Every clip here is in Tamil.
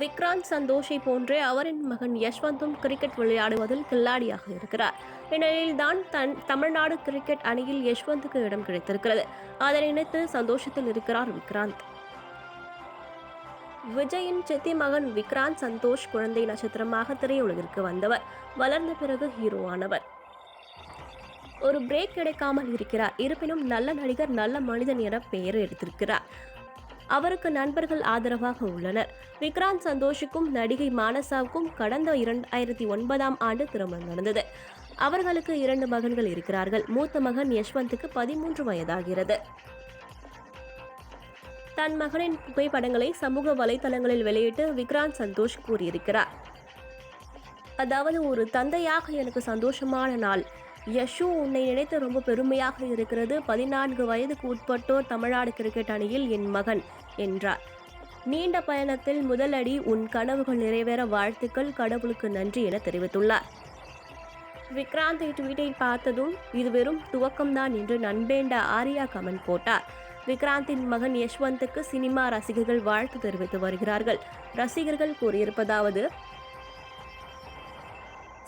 விக்ராந்த் சந்தோஷை போன்றே அவரின் மகன் யஷ்வந்தும் கிரிக்கெட் விளையாடுவதில் கில்லாடியாக இருக்கிறார். இந்நிலையில்தான் தன் தமிழ்நாடு கிரிக்கெட் அணியில் யஷ்வந்துக்கு இடம் கிடைத்திருக்கிறது. அதனை நினைத்து சந்தோஷத்தில் இருக்கிறார் விக்ராந்த். விஜயின் சித்தி மகன் விக்ராந்த் சந்தோஷ் குழந்தை நட்சத்திரமாக திரையுலகிற்கு வந்தவர். வளர்ந்த பிறகு ஹீரோவானவர் ஒரு பிரேக் கிடைக்காமல் இருக்கிறார். இருப்பினும் நல்ல நடிகர் நல்ல மனிதன் என பெயர் எடுத்திருக்கிறார். அவருக்கு நண்பர்கள் ஆதரவாக உள்ளனர். விக்ராந்த் சந்தோஷுக்கும் நடிகை மானசாவுக்கும் கடந்த இரண்டாயிரத்தி ஒன்பதாம் ஆண்டு திருமணம் நடந்தது. அவர்களுக்கு இரண்டு மகன்கள் இருக்கிறார்கள். மூத்த மகன் யஷ்வந்துக்கு பதிமூன்று வயதாகிறது. தன் மகனின் புகைப்படங்களை சமூக வலைதளங்களில் வெளியிட்டு விக்ராந்த் சந்தோஷ் கூறியிருக்கிறார். அதாவது ஒரு தந்தையாக எனக்கு சந்தோஷமான நாள். யஷு உன்னை நினைத்து ரொம்ப பெருமையாக இருக்கிறது. பதினான்கு வயதுக்கு உட்பட்டோர் தமிழ்நாடு கிரிக்கெட் அணியில் என் மகன் என்றார். நீண்ட பயணத்தில் முதல் அடி உன் கனவுகள் நிறைவேற வாழ்த்துக்கள் கடவுளுக்கு நன்றி என தெரிவித்துள்ளார். விக்ராந்த் ட்வீட்டை பார்த்ததும் இது வெறும் துவக்கம்தான் என்று நண்பேண்ட ஆரியா கமெண்ட் போட்டார். விக்ராந்தின் மகன் யஷ்வந்துக்கு சினிமா ரசிகர்கள் வாழ்த்து தெரிவித்து வருகிறார்கள். ரசிகர்கள் கூறியிருப்பதாவது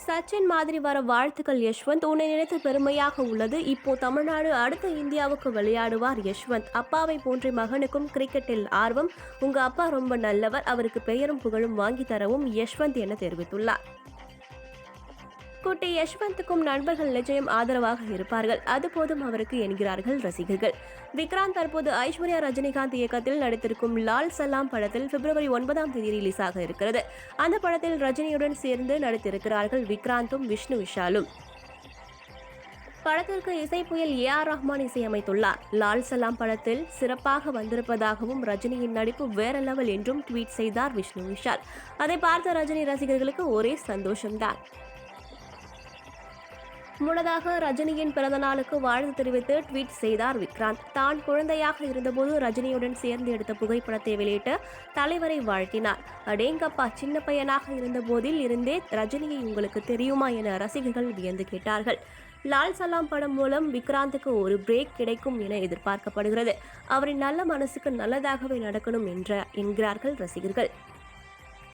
சச்சின் மாதிரி வர வாழ்த்துக்கள் யஷ்வந்த். உன்னை நினைத்து பெருமையாக உள்ளது. இப்போ தமிழ்நாடு அடுத்த இந்தியாவுக்கு விளையாடுவார் யஷ்வந்த். அப்பாவை போன்ற மகனுக்கும் கிரிக்கெட்டில் ஆர்வம். உங்க அப்பா ரொம்ப நல்லவர். அவருக்கு பெயரும் புகழும் வாங்கி தரவும் யஷ்வந்த் என தெரிவித்துள்ளார். குட்டி யஷ்வந்துக்கும் நண்பர்கள் நிச்சயம் ஆதரவாக இருப்பார்கள். அது போதும் அவருக்கு என்கிறார்கள் ரசிகர்கள். விக்ராந்த் தற்போது ஐஸ்வர்யா ரஜினிகாந்த் இயக்கத்தில் நடித்திருக்கும் லால் சலாம் படத்தில் பிப்ரவரி ஒன்பதாம் தேதி ரிலீஸ் ஆக இருக்கிறது. அந்த படத்தில் ரஜினியுடன் சேர்ந்து நடித்திருக்கிறார்கள் விக்ராந்தும் விஷ்ணு விஷாலும். படத்திற்கு இசை புயல் ஏ ஆர் ரஹ்மான் இசையமைத்துள்ளார். லால் சலாம் படத்தில் சிறப்பாக வந்திருப்பதாகவும் ரஜினியின் நடிப்பு வேற லெவல் என்றும் ட்வீட் செய்தார் விஷ்ணு விஷால். அதை பார்த்த ரஜினி ரசிகர்களுக்கு ஒரே சந்தோஷம்தான். முன்னதாக ரஜினியின் பிறந்த நாளுக்கு வாழ்த்து தெரிவித்து ட்வீட் செய்தார் விக்ராந்த். தான் குழந்தையாக இருந்தபோது ரஜினியுடன் சேர்ந்து எடுத்த புகைப்படத்தை வெளியிட்டு தலைவரை வாழ்த்தினார். அடேங்கப்பா சின்ன பையனாக இருந்த போதில் இருந்தே ரஜினியை உங்களுக்கு தெரியுமா என ரசிகர்கள் வியந்து கேட்டார்கள். லால் சலாம் படம் மூலம் விக்ராந்துக்கு ஒரு பிரேக் கிடைக்கும் என எதிர்பார்க்கப்படுகிறது. அவரின் நல்ல மனசுக்கு நல்லதாகவே நடக்கணும் என்ற என்கிறார்கள் ரசிகர்கள்.